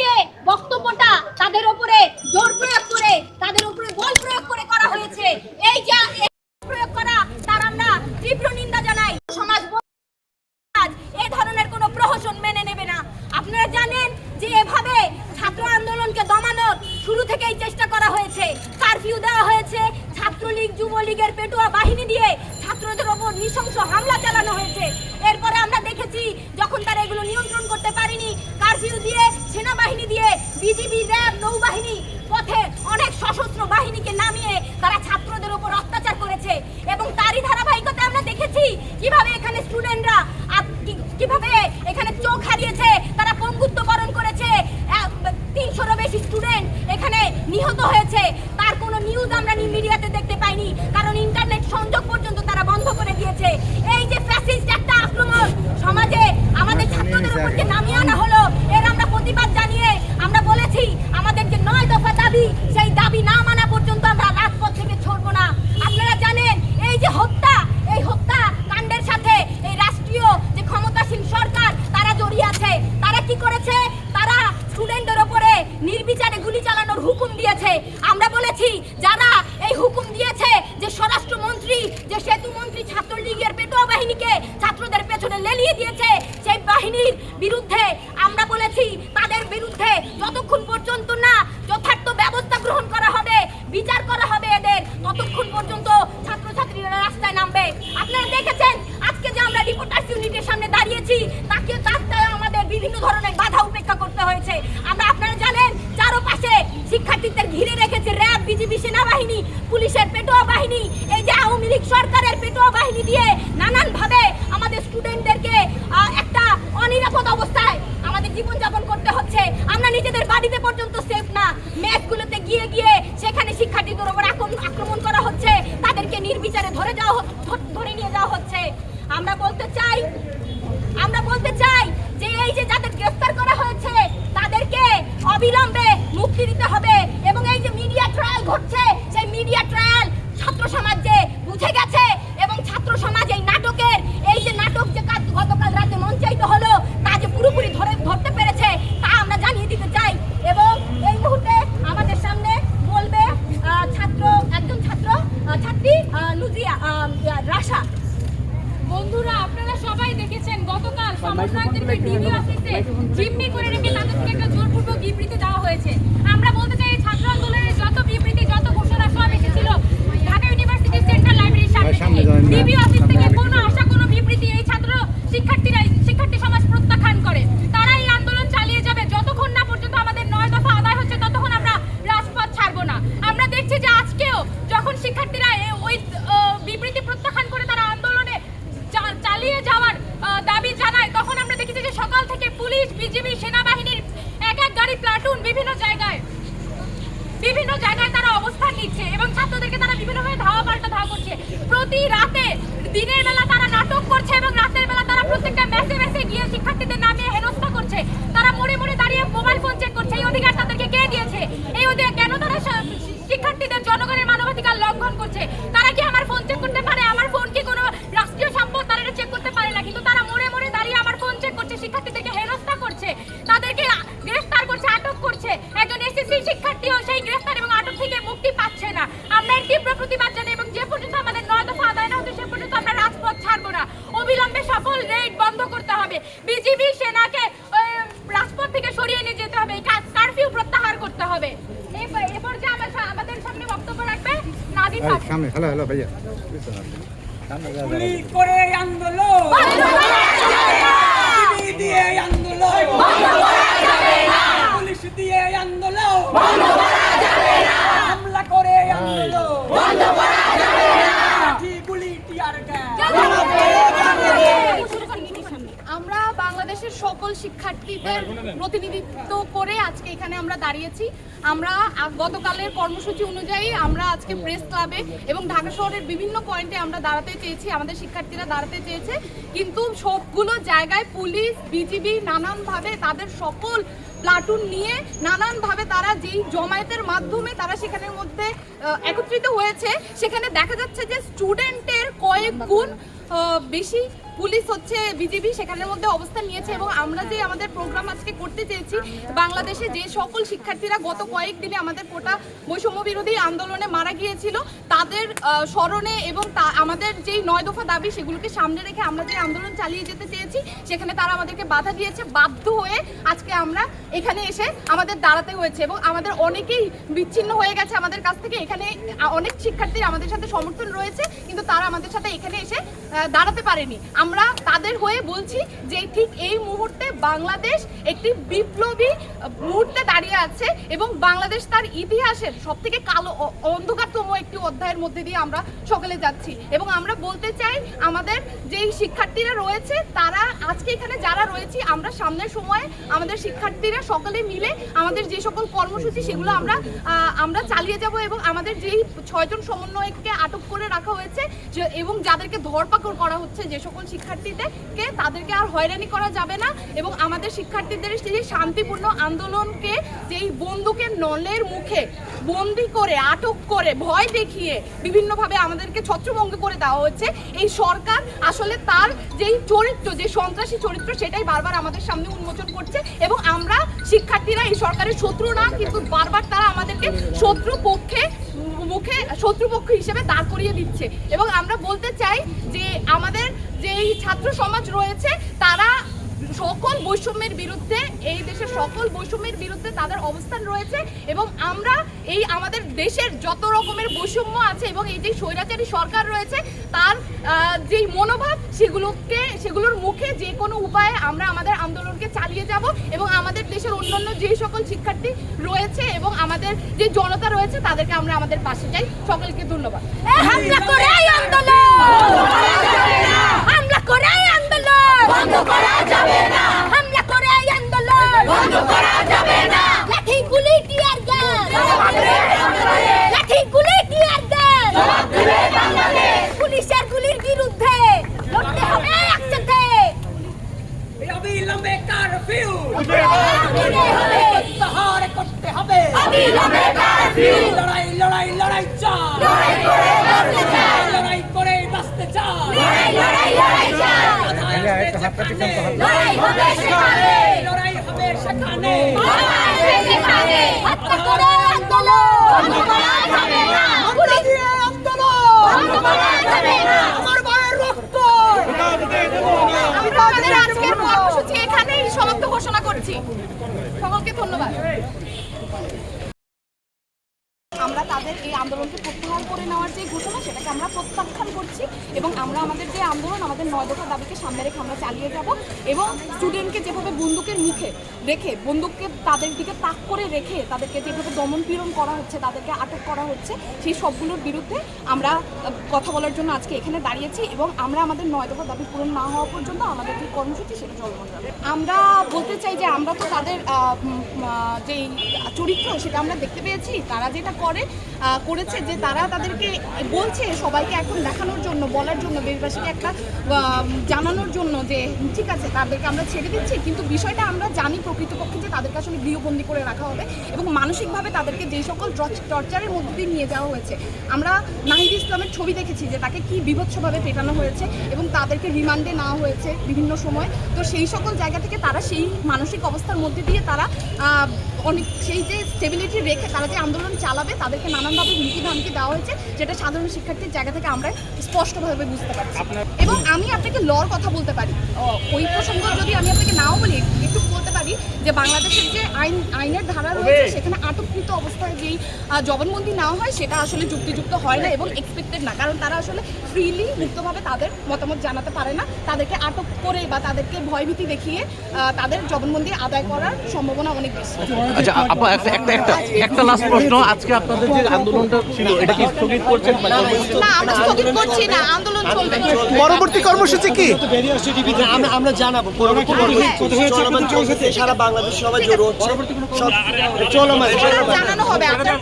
যে বক্তব্যটা তাদের উপরে জোর প্রয়োগ করে, তাদের উপরে বল প্রয়োগ করে করা হয়েছে, এই যে প্রয়োগ করা, তার আমরা তীব্র নিন্দা জানাই। সমাজ এ ধরনের কোনো প্রহসন মেনে নেবে না। আপনারা জানেন যে এভাবে ছাত্র আন্দোলনকে দমানোর শুরু থেকেই চেষ্টা করা হয়েছে। কারফিউ দেওয়া হয়েছে, ছাত্রলীগ, যুবলীগের পেটুয়া বাহিনী দিয়ে ছাত্রদের ওপর নৃশংস হামলা চালানো হয়েছে এরপরে আমরা দেখেছি যখন তারা এগুলো নিয়ন্ত্রণ করতে পারেনি কারফিউ দিয়ে সেনাবাহিনী দিয়ে বিজিবি র্যাব নৌবাহিনী পথে অনেক সশস্ত্র বাহিনীকে নামিয়ে তারা ছাত্রদের উপর অত্যাচার করেছে এবং তারই ধারাবাহিকতায় আমরা দেখেছি কীভাবে এখানে স্টুডেন্টরা কীভাবে এখানে চোখ হারিয়েছে তারা পঙ্গুত্ব বরণ করেছে তিনশোরও বেশি স্টুডেন্ট এখানে নিহত হয়েছে তার কোনো নিউজ আমরা মিডিয়াতে দেখতে পাইনি কারণ ইন্টারনেট সংযোগ পর্যন্ত তারা বন্ধ করে দিয়েছে এই যে ফ্যাসিস্ট একটা আক্রমণ সমাজে আমাদের ছাত্রদের উপর যে নামিয়ে আনা হলো এর আমরা প্রতিবাদ জানিয়ে আমরা বলেছি আমাদের যে নয় দফা দাবি সেই দাবি না মানা পর্যন্ত আমরা রাজপথ থেকে ছড়বো না আপনারা জানেন এই যে হত্যা এই হত্যা কাণ্ডের সাথে এই রাষ্ট্রীয় যে ক্ষমতাসীন সরকার তারা জড়িয়ে আছে তারা কি করেছে তারা স্টুডেন্টদের ওপরে নির্বিচারে গুলি চালানোর হুকুম দিয়েছে আমরা বলেছি যারা এই হুকুম দিয়েছে যে স্বরাষ্ট্রমন্ত্রী যে সেতু মন্ত্রী ছাত্রলীগের পেটোয়া বাহিনীকে ছাত্রদের পেছনে লেলিয়ে দিয়েছে সেই বাহিনীর বিরুদ্ধে আমরা বলেছি তাদের বিরুদ্ধে যতক্ষণ পর্যন্ত না যথার্থ ব্যবস্থা গ্রহণ করা হবে বিচার করা হবে এদের ততক্ষণ পর্যন্ত ছাত্রছাত্রীরা রাস্তায় নামবে আপনারা দেখেছেন আজকে যে আমরা রিপোর্টার্স ইউনিটের সামনে দাঁড়িয়েছি তাকে তাতে আমাদের বিভিন্ন ধরনের বাধা উপেক্ষা করতে হয়েছে আমরা আপনারা জানেন চারপাশে শিক্ষার্থীদের ঘিরে রেখেছে র্যাব সেনাবাহিনী পুলিশের পেটোয়া বাহিনী, এই যে আওয়ামী লীগ সরকারের পেটোয়া বাহিনী দিয়ে নানান ভাবে আমাদের স্টুডেন্টদেরকে একটা অনিরাপদ অবস্থায় আমাদের জীবনযাপন করতে হচ্ছে। আমরা নিজেদের বাড়িতে পর্যন্ত সেফ না। মেসগুলোতে গিয়ে গিয়ে সেখানে শিক্ষার্থীদের উপর আক্রমণ করা হচ্ছে। তাদেরকে নির্বিচারে ধরে যাওয়া ধরে নিয়ে যাওয়া হচ্ছে। আমরা বলতে চাই, আমরা বলতে চাই যে এই যে যাদের গ্রেফতার করা হয়েছে, তাদেরকে অবিলম্বে মুক্তি দিতে হবে এবং এই যে মিডিয়া ট্রায়াল ঘটছে সেই মিডিয়া ট্রায়াল ছাত্র সমাজ যে বুঝে গেছে এবং ছাত্র সমাজ এই নাটকের এই যে নাটক যে কাজ গতকাল রাতে মঞ্চায়িত হলো তা যে পুরোপুরি ধরে ধরতে পেরেছে তা আমরা জানিয়ে দিতে চাই এবং এই মুহূর্তে আমাদের সামনে বলবে আহ, ছাত্র একজন ছাত্র আহ, ছাত্রী আহ, নুজিয়া আহ, রাশা বন্ধুরা আপনারা সবাই দেখেছেন গতকাল সমন্বয়কদেরকে ডিবি অফিসে জিম্মি করে রেখে তাদের থেকে একটা জোরপূর্বক বিবৃতি দেওয়া হয়েছে। আমরা বলতে চাই ছাত্র আন্দোলনের যত বিবৃতি যত ঘোষণা সব এসেছিল ঢাকা ইউনিভার্সিটি সেন্ট্রাল লাইব্রেরির সামনে। ডিবি অফিস সামনে থেকে আরেকটু। কোনো আশা কোনো বিবৃতি এই ছাত্র শিক্ষার্থীরা শিক্ষার্থী সমাজ প্রত্যাখ্যান করে তারা এই আন্দোলন চালিয়ে যাবে যতক্ষণ না পর্যন্ত আমাদের নয় দফা আদায় হচ্ছে ততক্ষণ আমরা রাজপথ ছাড়বো না আমরা দেখছি যে আজকেও যখন শিক্ষার্থীরা এ- ওই আহ, বিবৃতি প্রত্যাখ্যান করে তারা আন্দোলনে চা- চালিয়ে যাওয়ার আহ, দাবি জানায় তখন আমরা দেখেছি যে সকাল থেকে পুলিশ বিজিবি সেনাবাহিনীর এক এক গাড়ি প্লাটুন বিভিন্ন জায়গায় বিভিন্ন জায়গায় তারা অবস্থান নিচ্ছে এবং ছাত্রদেরকে তারা বিভিন্নভাবে ধাওয়া পাল্টা ধাওয়া করছে। প্রতি রাতে দিনের বেলা তারা নাটক করছে এবং রাতের বেলা তারা প্রত্যেকটা মেসে মেসে গিয়ে শিক্ষার্থীদের নামিয়ে হেনস্থা করছে। তারা মোড়ে মরে দাঁড়িয়ে মোবাইল ফোন চেক করছে, এই অধিকার তাদেরকে কে দিয়েছে? এই অধিকার কেন তারা শিক্ষার্থীদের জনগণের মানবাধিকার লঙ্ঘন করছে? রাজপথ ছাড়বো না। অবিলম্বে সফল রেড বন্ধ করতে হবে। বিজিবি সেনাকে রাজপথ থেকে সরিয়ে নিয়ে যেতে হবে। কারফিউ প্রত্যাহার করতে হবে। এরপর সা- আমাদের সামনে বক্তব্য রাখবে নাদিম সামনে হ্যালো হ্যালো ভাইয়া। যা, যা, যা। করে। আন্দোলন গুলি দিয়ে এই আন্দোলন পুলিশ দিয়ে এই আন্দোলন হামলা করে এই আন্দোলন লাঠি, গুলি টিয়ার গ্যাস আমরা বাংলাদেশের সকল শিক্ষার্থীদের প্রতিনিধিত্ব করে আজকে এখানে আমরা দাঁড়িয়েছি। আমরা গতকালের কর্মসূচি অনুযায়ী আমরা আজকে প্রেস ক্লাবে এবং ঢাকা শহরের বিভিন্ন পয়েন্টে আমরা দাঁড়াতে চেয়েছি, আমাদের শিক্ষার্থীরা দাঁড়াতে চেয়েছে। কিন্তু সবগুলো জায়গায় পুলিশ, বিজিবি নানানভাবে তাদের সকল প্লাটুন নিয়ে নানানভাবে তারা যেই জমায়েতের মাধ্যমে তারা সেখানের মধ্যে একত্রিত হয়েছে। সেখানে দেখা যাচ্ছে যে স্টুডেন্টের কয়েক গুণ বেশি পুলিশ হচ্ছে বিজিবি সেখানের মধ্যে অবস্থান নিয়েছে এবং আমরা যে আমাদের প্রোগ্রাম আজকে করতে চেয়েছি, বাংলাদেশে যে সকল শিক্ষার্থীরা গত কয়েকদিনে আমাদের কোটা বৈষম্য বিরোধী আন্দোলনে মারা গিয়েছিল, তাদের স্মরণে এবং তা- আমাদের যেই নয় দফা দাবি সেগুলোকে সামনে রেখে আমরা যে আন্দোলন চালিয়ে যেতে চেয়েছি, সেখানে তারা আমাদেরকে বাধা দিয়েছে, বাধ্য হয়ে আজকে আমরা এখানে এসে আমাদের দাঁড়াতে হয়েছে এবং আমাদের অনেকেই বিচ্ছিন্ন হয়ে গেছে আমাদের কাছ থেকে। এখানে অনেক শিক্ষার্থী আমাদের সাথে সমর্থন রয়েছে, কিন্তু তারা আমাদের সাথে এখানে এসে দাঁড়াতে পারেনি। আমরা তাদের হয়ে বলছি যে ঠিক এই মুহূর্তে বাংলাদেশ একটি বিপ্লবী মুহূর্তে দাঁড়িয়ে আছে এবং বাংলাদেশ তার ইতিহাসের সব থেকে কালো অন্ধকারতম একটি অধ্যায়ের মধ্যে দিয়ে আমরা সকলে যাচ্ছি। এবং আমরা বলতে চাই আমাদের যেই শিক্ষার্থীরা রয়েছে, তারা আজকে এখানে যারা রয়েছি, আমরা সামনের সময়ে আমাদের শিক্ষার্থীরা সকলে মিলে আমাদের যে সকল কর্মসূচি, সেগুলো আমরা আমরা চালিয়ে যাব এবং আমাদের যেই ছয়জন সমন্বয়ককে আটক করে রাখা হয়েছে এবং যাদেরকে ধরপাকড় করা হচ্ছে যে সকল শিক্ষার্থীদেরকে তাদেরকে আর হয়রানি করা যাবে না এবং আমাদের শিক্ষার্থীদের সেই শান্তিপূর্ণ আন্দোলনকে যেই বন্দুকের নলের মুখে বন্দি করে, আটক করে, ভয় দেখিয়ে বিভিন্নভাবে আমাদেরকে ছত্রভঙ্গ করে দেওয়া হচ্ছে, এই সরকার আসলে তার যেই চরিত্র, যে সন্ত্রাসী চরিত্র সেটাই বারবার আমাদের সামনে উন্মোচন করছে এবং আমরা শিক্ষার্থীরা এই সরকারের শত্রু না, কিন্তু বারবার তারা আমাদেরকে শত্রু পক্ষে মুখে শত্রুপক্ষ হিসেবে দাঁড় করিয়ে দিচ্ছে। এবং আমরা বলতে চাই যে আমাদের যে এই ছাত্র সমাজ রয়েছে, তারা সকল বৈষম্যের বিরুদ্ধে, এই দেশের সকল বৈষম্যের বিরুদ্ধে তাদের অবস্থান রয়েছে এবং আমরা এই আমাদের দেশের যত রকমের বৈষম্য আছে এবং এই যে স্বৈরাচারী সরকার রয়েছে, তার যেই মনোভাব, সেগুলোকে, সেগুলোর মুখে যে কোনো উপায়ে আমরা আমাদের আন্দোলনকে চালিয়ে যাব এবং আমাদের দেশের অন্যান্য যে সকল শিক্ষার্থী রয়েছে এবং আমাদের যে জনতা রয়েছে, তাদেরকে আমরা আমাদের পাশে চাই সকলকে ধন্যবাদ। আন্দোলন হামলা করে এই আন্দোলন বন্ধ করা যাবে না হামলা করে এই আন্দোলন বন্ধ করা যাবে না লাঠি গুলি টিয়ার গ্যাস লাঠি গুলি টিয়ার গ্যাস পুলিশের গুলির বিরুদ্ধে লড়তে হবে একসাথে অবিলম্বে কারফিউ করতে হবে প্রত্যাহার করতে হবে। অবিলম্বে কারফিউ লড়াই লড়াই লড়াই চাই। লড়াই করে বাঁচতে চাই। লড়াই করে বাঁচতে চাই। লড়াই লড়াই লড়াই চাই। যেখানে, করতে হবে। লড়াই হবে সেখানে। লড়াই হবে সেখানে। হত্যা করে আন্দোলন। বন্ধ করা যাবে না পুলিশ দিয়ে আন্দোলন বন্ধ করা যাবে না আমার ভাইয়ের রক্ত আমরা আমাদের আজকের কর্মসূচি এখানেই সমাপ্ত ঘোষণা করছি সকলকে ধন্যবাদ। আমরা তাদের এই আন্দোলনকে প্রত্যাহার করে নেওয়ার যে ঘোষণা, সেটাকে আমরা প্রত্যাখ্যান করছি এবং আমরা আমাদের যে আন্দোলন, আমাদের নয় দফা দাবিকে সামনে রেখে আমরা চালিয়ে যাব এবং স্টুডেন্টকে যেভাবে বন্দুকের মুখে রেখে, বন্দুককে তাদের দিকে তাক করে রেখে তাদেরকে যেভাবে দমন পীড়ন করা হচ্ছে, তাদেরকে আটক করা হচ্ছে, সেই সবগুলোর বিরুদ্ধে আমরা কথা বলার জন্য আজকে এখানে দাঁড়িয়েছি এবং আমরা আমাদের নয় দফা দাবি পূরণ না হওয়া পর্যন্ত আমাদের যে কর্মসূচি, সেটা চলমান যাবে। আমরা বলতে চাই যে আমরা তো তাদের যেই চরিত্র, সেটা আমরা দেখতে পেয়েছি, তারা যেটা করে করে করেছে যে তারা তাদেরকে বলছে সবাইকে এখন দেখানোর জন্য, বলার জন্য, দেশবাসীকে একটা জানানোর জন্য যে ঠিক আছে, তাদেরকে আমরা ছেড়ে দিচ্ছি, কিন্তু বিষয়টা আমরা জানি প্রকৃতপক্ষে যে তাদেরকে আসলে গৃহবন্দী করে রাখা হবে এবং মানসিকভাবে তাদেরকে যে সকল টর্চারের মধ্যে দিয়ে নিয়ে যাওয়া হয়েছে, আমরা নাহিদ ইসলামের ছবি দেখেছি যে তাকে কি বিভৎসভাবে পেটানো হয়েছে এবং তাদেরকে রিমান্ডে নেওয়া হয়েছে বিভিন্ন সময়। তো সেই সকল জায়গা থেকে তারা সেই মানসিক অবস্থার মধ্যে দিয়ে তারা অনেক, সেই যে স্টেবিলিটি রেখে তারা যে আন্দোলন চালাবে, তাদেরকে নানানভাবে হুমকি ধামকি দেওয়া হয়েছে যেটা সাধারণ শিক্ষার্থীর জায়গা থেকে আমরা স্পষ্টভাবে বুঝতে পারছি। এবং আমি আপনাকে লর কথা বলতে পারি। ওই প্রসঙ্গ যদি আমি আপনাকে নাও বলি একটু বলতে পারি যে বাংলাদেশের যে আইন আইনের ধারা রয়েছে সেখানে আটককৃত অবস্থায় যেই জবানবন্দি নেওয়া হয় সেটা আসলে যুক্তিযুক্ত হয় না এবং এক্সপেক্টেড না। কারণ তারা আসলে ফ্রিলি মুক্তভাবে তাদের মতামত জানাতে পারে না। তাদেরকে আটক করে বা তাদেরকে ভয়ভীতি দেখিয়ে তাদের জবানবন্দি আদায় করার সম্ভাবনা অনেক বেশি। আচ্ছা আপা একটা একটা একটা একটা লাস্ট প্রশ্ন। আজকে আপনাদের যে আন্দোলনটা ছিল এটা কি স্থগিত করছেন না আমরা স্থগিত করছি না আন্দোলন চলবে। পরবর্তী কর্মসূচি কি? আমরা আমরা জানাব। পরবর্তী কর্মসূচি সারা বাংলাদেশ সবাই জড়ো হচ্ছে। সব চলমান চলমান জানানো হবে আপনার